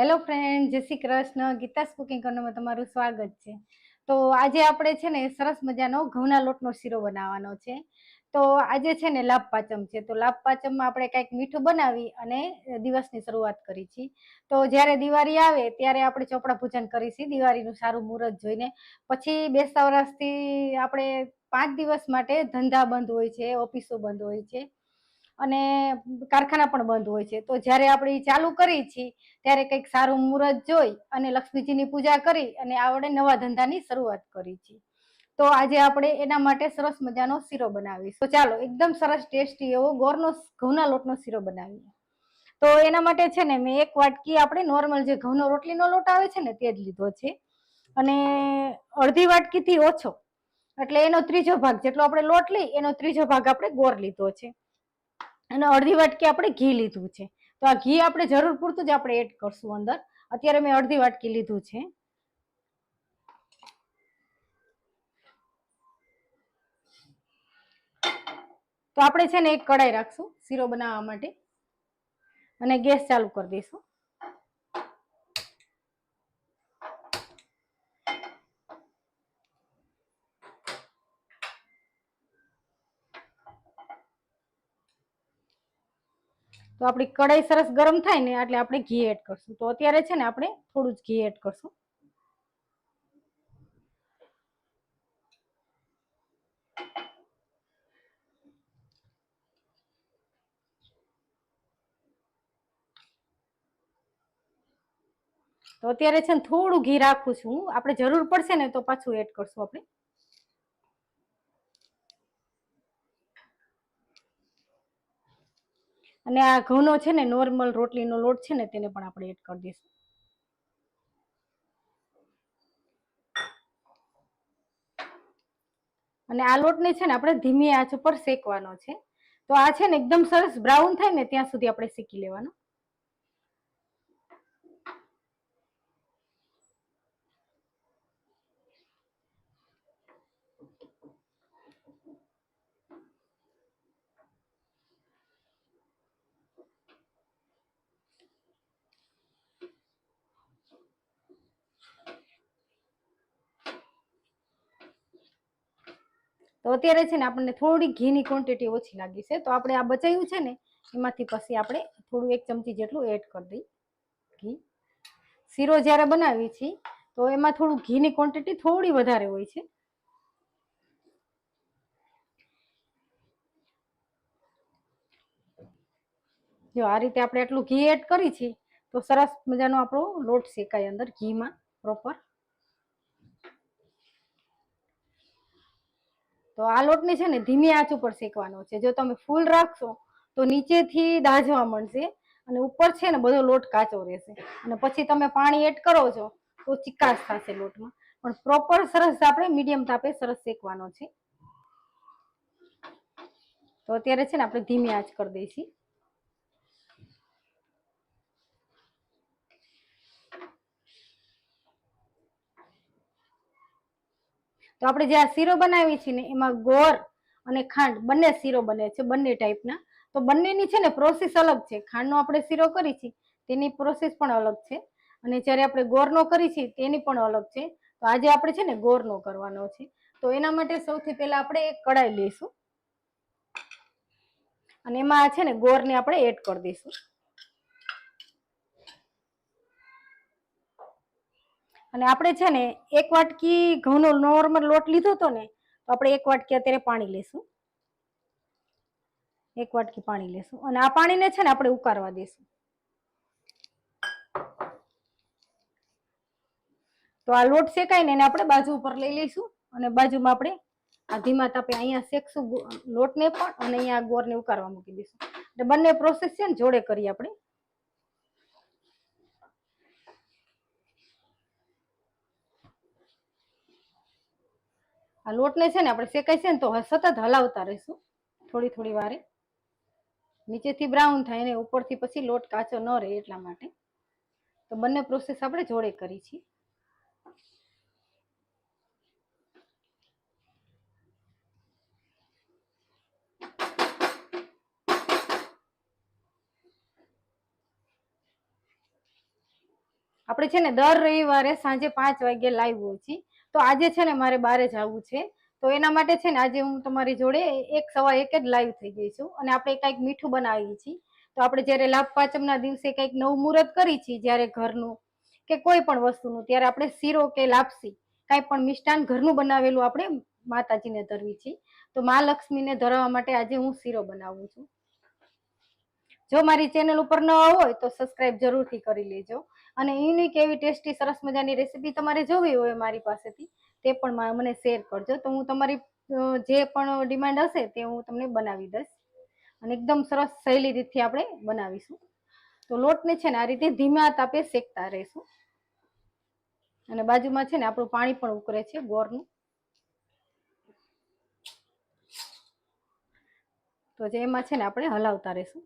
Hello friend જય Shri Krishna. Geeta's cooking કર્નરમાં તમારું સ્વાગત છે. તો આજે આપણે છે ને સરસ મજાનો ઘઉંના લોટનો શીરો બનાવવાનો છે. તો આજે છે ને લાભ પાંચમ છે. તો લાભ પાંચમમાં આપણે કંઈક મીઠું બનાવી અને દિવસની શરૂઆત કરી છીએ તો જ્યારે દિવાળી આવે ત્યારે આપણે ચોપડા પૂજન કરીશી દિવાળીનું સારું મુહૂર્ત જોઈને પછી બેસતા વર્ષથી આપણે પાંચ દિવસ માટે ધંધા બંધ હોય છે, ઓફિસો બંધ હોય છે. અને કારખાના પણ બંધ હોય છે. તો જ્યારે આપણે ચાલુ કરી છીએ, ત્યારે કંઈક સારું મુહૂર્ત જોઈ અને લક્ષ્મીજીની પૂજા કરી અને આપણે નવા ધંધાની શરૂઆત કરી છે. તો આજે આપણે એના માટે સરસ મજાનો શીરો બનાવીશું. તો ચાલો, એકદમ સરસ ટેસ્ટી એવો ગોળનો ઘઉંના લોટનો શીરો બનાવીએ. તો એના માટે છે ને, મેં એક વાટકી આપણે નોર્મલ જે ઘઉંનો રોટલીનો લોટ આવે છે ને, તે જ લીધો છે. અને અડધી વાટકીથી ઓછો. એટલે એનો ત્રીજો ભાગ, જેટલો આપણે લોટ લઈ, એનો ત્રીજો ભાગ આપણે ગોળ લીધો છે. અને અડધી વાટકી આપણે ઘી લીધું છે. તો આ ઘી આપણે જરૂર પૂરતું જ આપણે એડ કરશું અંદર. અત્યારે મેં અડધી વાટકી લીધું છે. તો આપણે છે ને એક કડાઈ રાખશું શીરો બનાવવા માટે. અને ગેસ ચાલુ કરી દઈશું. તો આપણી કઢાઈ સરસ ગરમ થાય ને એટલે આપણે ઘી એડ કરશું. તો અત્યારે છે ને આપણે થોડું જ ઘી એડ કરશું. તો અત્યારે છે ને થોડું ઘી રાખું છું. આપણે જરૂર પડશે ને તો પાછું એડ કરશું આપણે. અને આ ઘઉંનો છે ને નોર્મલ રોટલીનો લોટ છે ને તેને પણ આપણે એડ કરી દઈશું. અને આ લોટને છે ને આપણે ધીમી આંચ ઉપર શેકવાનો છે. તો આ છે ને એકદમ સરસ બ્રાઉન થાય ને ત્યાં સુધી આપણે શેકી લેવાનો. તો અત્યારે છે ને આપણને થોડી ઘીની ક્વોન્ટિટી ઓછી લાગી છે. તો આપણે આ બચાવ્યું છે ને, એમાંથી પછી આપણે થોડું એક ચમચી જેટલું એડ કરી દઈ ઘી. શીરો જ્યારે બનાવીએ છીએ, તો એમાં થોડું ઘીની ક્વોન્ટિટી થોડી વધારે હોય છે. જો આ રીતે આપણે આટલું ઘી એડ કરી છીએ તો સરસ મજાનો આપણો લોટ શેકાય અંદર ઘીમાં પ્રોપર તો આ લોટને છે ને ધીમી આંચ ઉપર શેકવાનો છે. જો તમે ફૂલ રાખશો તો નીચેથી દાઝવા મળશે અને ઉપર છે ને બધો લોટ કાચો રહેશે. અને પછી તમે પાણી એડ કરો છો તો ચિકાશ થશે લોટમાં. પણ પ્રોપર સરસ આપણે મીડિયમ તાપે સરસ શેકવાનો છે. તો અત્યારે છે ને આપણે ધીમી આંચ કરી દઈશી. તો આપણે જે આ શીરો બનાવી છીએ ને, એમાં ગોળ અને ખાંડ બંને શીરો બને છે, બંને ટાઈપના તો બંનેની છે ને પ્રોસેસ અલગ છે. ખાંડનો આપણે શીરો કરી છીએ, તેની પ્રોસેસ પણ અલગ છે. અને જ્યારે આપણે ગોળનો કરી છીએ, તેની પણ અલગ છે. તો આજે આપણે છે ને ગોળનો કરવાનો છે. તો એના માટે સૌથી પહેલા આપણે એક કડાઈ લઈશું. અને એમાં છે ને ગોળને આપણે એડ કરી દઈશું. અને આપણે છે ને એક વાટકી ઘઉંનો નોર્મલ લોટ લીધો હતો ને, તો આપણે એક વાટકી અત્યારે પાણી લેશું. એક વાટકી પાણી લેશું. અને આ પાણીને છે ને આપણે ઉકાળવા દઈશું તો આ લોટ શેકાય ને એને આપણે બાજુ ઉપર લઈ લઈશું. અને બાજુમાં આપણે આ ધીમા તાપે અહીંયા શેકશું લોટને પણ અને અહીંયા ગોળને ઉકાળવા મૂકી દઈશું. એટલે બંને પ્રોસેસ છે ને, જોડે કરીએ આપણે. આ લોટને છે ને આપણે શેકાય છે ને તો સતત હલાવતા રહીશું, થોડી થોડી વારે. નીચેથી બ્રાઉન થાય ને ઉપરથી પછી લોટ કાચો ન રહે એટલા માટે. તો બંને પ્રોસેસ આપણે જોડે કરી છીએ. આપણે છે ને દર રવિવારે સાંજે પાંચ વાગે લાઈવ હોય છે તો આજે છે ને મારે બારે જવું છે. તો એના માટે છે ને આજે હું તમારી જોડે એક સવા એક જ લાઈવ થઈ ગઈ છું અને આપણે કંઈક મીઠું બનાવીએ છીએ. તો આપણે જ્યારે લાભ પાંચમના દિવસે કંઈક નવું મુહૂર્ત કરી છીએ જ્યારે ઘરનું કે કોઈ પણ વસ્તુનું, ત્યારે આપણે શીરો કે લાપસી કાંઈ પણ મિષ્ટાન ઘરનું બનાવેલું આપણે માતાજીને ધરવી છીએ. તો મા લક્ષ્મીને ધરવા માટે આજે હું શીરો બનાવું છું. જો મારી ચેનલ ઉપર ન હોય તો સબસ્ક્રાઇબ જરૂરથી કરી લેજો. અને યુનિક એવી ટેસ્ટી, સરસ મજાની રેસીપી તમારે જોવી હોય મારી પાસેથી, તે પણ મને શેર કરજો. તો હું તમારી જે પણ ડિમાન્ડ હશે તે હું તમને બનાવી દઈશ. અને એકદમ સરસ સહેલી રીતથી આપણે બનાવીશું. તો લોટને છે ને આ રીતે ધીમા તાપે શેકતા રહીશું. અને બાજુમાં છે ને આપણું પાણી પણ ઉકરે છે ગોરનું. તો જે એમાં છે ને આપણે હલાવતા રહીશું.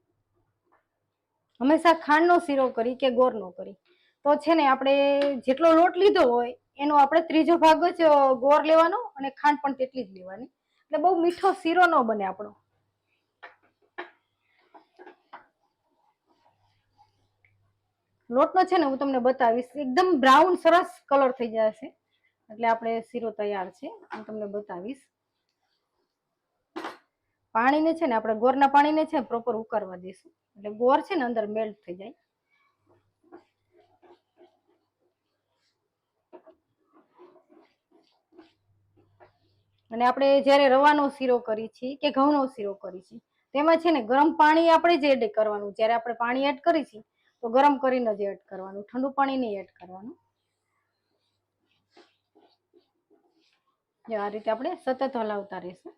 હંમેશા ખાંડનો શીરો કરી કે ગોરનો કરી. તો છે ને આપણે જેટલો લોટ લીધો હોય, એનો આપણે ત્રીજો ભાગ જ ગોળ લેવાનો અને ખાંડ પણ તેટલી જ લેવાની. એટલે બહુ મીઠો શીરો ન બને આપણો. લોટનો છે ને હું તમને બતાવીશ, એકદમ બ્રાઉન સરસ કલર થઈ જશે. એટલે આપણે શીરો તૈયાર છે, હું તમને બતાવીશ. પાણીને છે ને આપણે ગોરના પાણીને છે પ્રોપર ઉકાળવા દઈશું. એટલે ગોર છે ને અંદર મેલ્ટ થઈ જાય. અને આપણે જ્યારે રવાનો શીરો કરી છીએ કે ઘઉંનો શીરો કરી છીએ, તેમાં છે ને ગરમ પાણી આપણે જ એડ કરવાનું. જ્યારે આપણે પાણી એડ કરી છીએ, તો ગરમ કરીને જ એડ કરવાનું. ઠંડુ પાણી નહીં એડ કરવાનું. આ રીતે આપણે સતત હલાવતા રહીશું.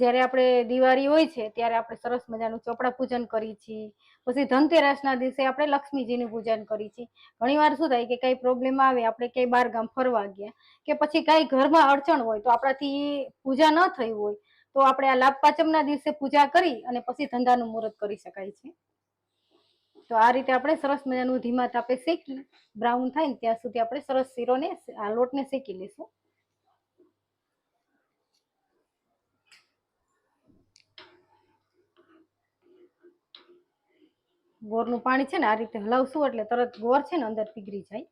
જ્યારે આપણે દિવાળી હોય છે, ત્યારે આપણે સરસ મજાનું ચોપડા પૂજન કરીએ છીએ. પછી ધનતેરસના દિવસે આપણે લક્ષ્મીજીનું પૂજન કરીએ છીએ. ઘણીવાર શું થાય કે કઈ પ્રોબ્લેમ આવે, આપણે ક્યાંય બાર ગામ ફરવા ગયા, કે પછી કાંઈ ઘરમાં અડચણ હોય, તો આપણાથી પૂજા ન થઈ હોય, તો આપણે આ લાભ પાંચમના દિવસે પૂજા કરી અને પછી ધંધાનું મુહૂર્ત કરી શકાય છે. તો આ રીતે આપણે સરસ મજાનું ધીમા તાપે શેકી બ્રાઉન થાય ને ત્યાં સુધી આપણે સરસ શીરોને, આ લોટને શેકી લઈશું. ગોળનું પાણી છે ને આ રીતે હલાવશું એટલે તરત ગોર છે ને અંદર પીગળી જાય.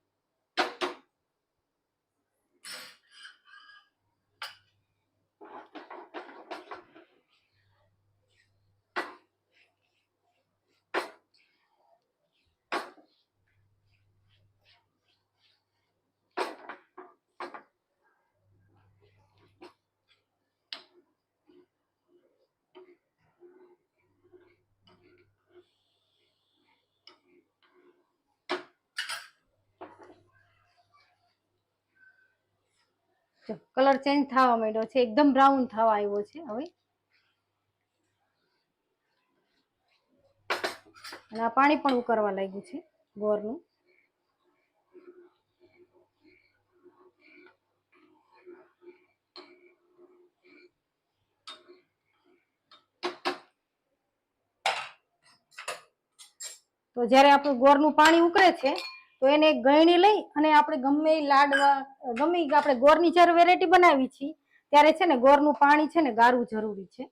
કલર ચેન્જ થવા માંડ્યો છે, એકદમ બ્રાઉન થવા આવ્યો છે હવે. અને આ પાણી પણ ઉકળવા લાગ્યું છે ગોરનું. તો જ્યારે આપણું ગોરનું પાણી ઉકળે છે તો એને ગણી લઈ અને આપણે ગમે લાડવા, ગમે આપણે ગોરની જ્યારે વેરાયટી બનાવી છીએ, ત્યારે છે ને ગોરનું પાણી છે ને ગારવું જરૂરી છે.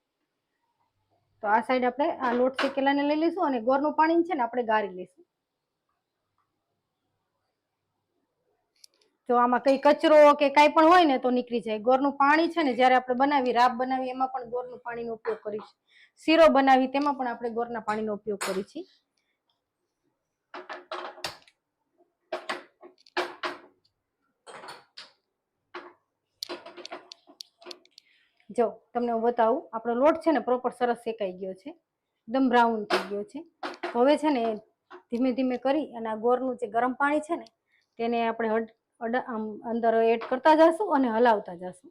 તો આ સાઈડ આપણે આ લોટ શેકેલાને લઈ લઈશું અને ગોરનું પાણી છે ને આપણે ગારી લઈશું. જો આમાં કઈ કચરો કે કાંઈ પણ હોય ને તો નીકળી જાય. ગોરનું પાણી છે ને જ્યારે આપણે બનાવી રાબ બનાવી એમાં પણ ગોરનું પાણીનો ઉપયોગ કરીશું. શીરો બનાવી તેમાં પણ આપણે ગોરના પાણીનો ઉપયોગ કરીએ જો તમને હું બતાવું, આપણો લોટ છે ને પ્રોપર સરસ શેકાઈ ગયો છે, એકદમ બ્રાઉન થઈ ગયો છે. હવે છે ને ધીમે ધીમે કરી અને આ ગોરનું જે ગરમ પાણી છે ને, તેને આપણે આમ અંદર એડ કરતા જશું અને હલાવતા જશું.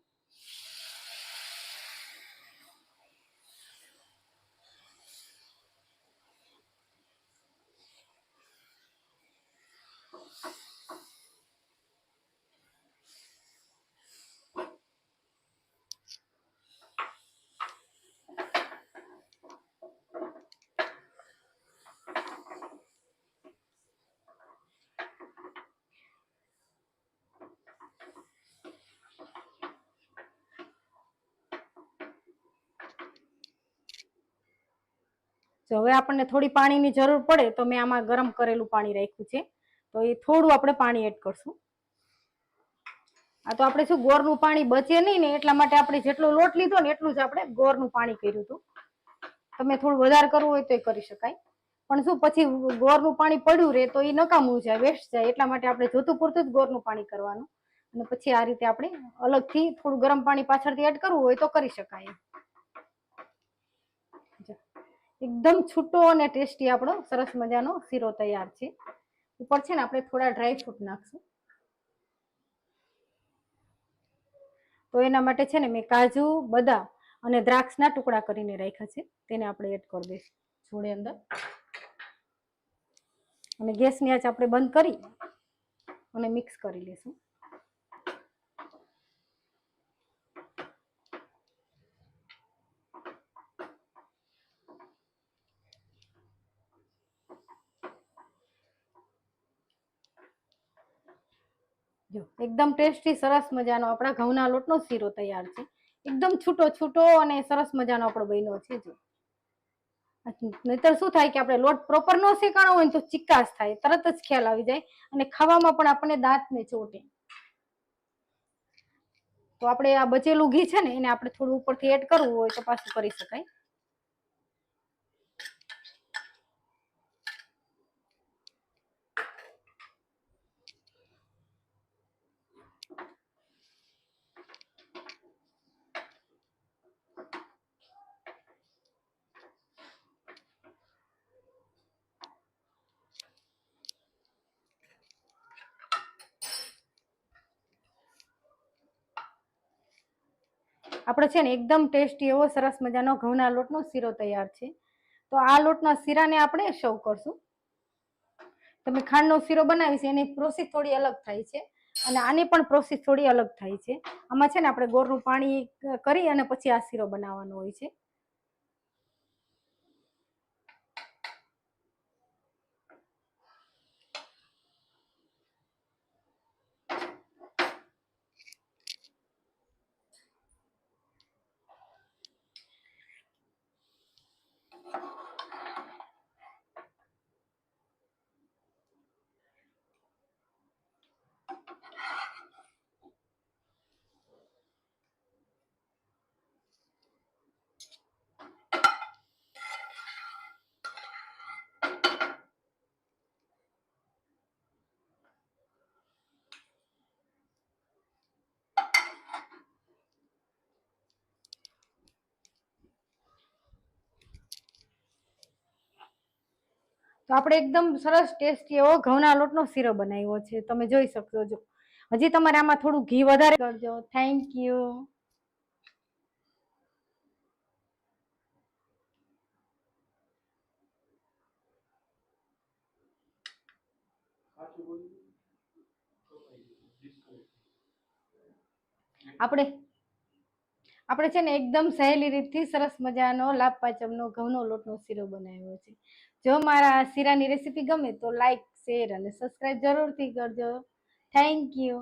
જો હવે આપણને થોડી પાણીની જરૂર પડે તો મેં આમાં ગરમ કરેલું પાણી રાખ્યું છે. તો એ થોડું આપણે પાણી એડ કરશું. આ તો આપણે શું ગોરનું પાણી બચે નહીં ને એટલા માટે આપણે જેટલો લોટ લીધો ને એટલું જ આપણે ગોરનું પાણી કર્યું હતું. તમે થોડું વધારે કરવું હોય તો એ કરી શકાય. પણ શું પછી ગોરનું પાણી પડ્યું રહે તો એ નકામું જાય વેસ્ટ જાય. એટલા માટે આપણે જોતું પૂરતું જ ગોરનું પાણી કરવાનું. અને પછી આ રીતે આપણે અલગથી થોડું ગરમ પાણી પાછળથી એડ કરવું હોય તો કરી શકાય જો, એકદમ છૂટો અને ટેસ્ટી આપણો સરસ મજાનો શીરો તૈયાર છે. ઉપર છે ને આપણે થોડા ડ્રાય ફ્રૂટ નાખશું. તો એના માટે છે ને મેં કાજુ, બદામ અને દ્રાક્ષના ટુકડા કરીને રાખ્યા છે. તેને આપણે એડ કરી દઈશું જોડે અંદર. અને ગેસની આંચ આપણે બંધ કરી અને મિક્સ કરી લઈશું. જો, એકદમ ટેસ્ટી, સરસ મજાનો આપણા ઘઉંના લોટનો શીરો તૈયાર છે. એકદમ છૂટો છૂટો અને સરસ મજાનો આપણો બન્યો છે, જો. નહીતર શું થાય કે આપણે લોટ પ્રોપર નો શેકાણો હોય તો ચિકાસ થાય, તરત જ ખ્યાલ આવી જાય અને ખાવામાં પણ આપણને દાંતને ચોટે. તો આપણે આ બચેલું ઘી છે ને, એને આપણે થોડું ઉપરથી એડ કરવું હોય તો પાછું કરી શકાય. આપણે છે ને એકદમ ટેસ્ટી એવો સરસ મજાનો ઘઉંના લોટનો શીરો તૈયાર છે. તો આ લોટના શીરાને આપણે સર્વ કરશું. તમે ખાંડનો શીરો બનાવી છે, એની પ્રોસેસ થોડી અલગ થાય છે અને આની પણ પ્રોસેસ થોડી અલગ થાય છે. આમાં છે ને આપણે ગોળનું પાણી કરી અને પછી આ શીરો બનાવવાનો હોય છે. તો આપણે એકદમ સરસ ટેસ્ટી એવો ઘઉંના લોટનો શીરો બનાવ્યો છે. તમે જોઈ શકશો જો. હજી તમારે આમાં થોડું ઘી વધારે કરજો. થેન્ક યુ આપણે આપણે છે ને એકદમ સહેલી રીતથી સરસ મજાનો લાભ પાચમનો ઘઉંનો લોટનો શીરો બનાવ્યો છે. જો મારા શીરાની રેસીપી ગમે તો લાઈક શેર અને સબસ્ક્રાઈબ જરૂરથી કરજો. Thank you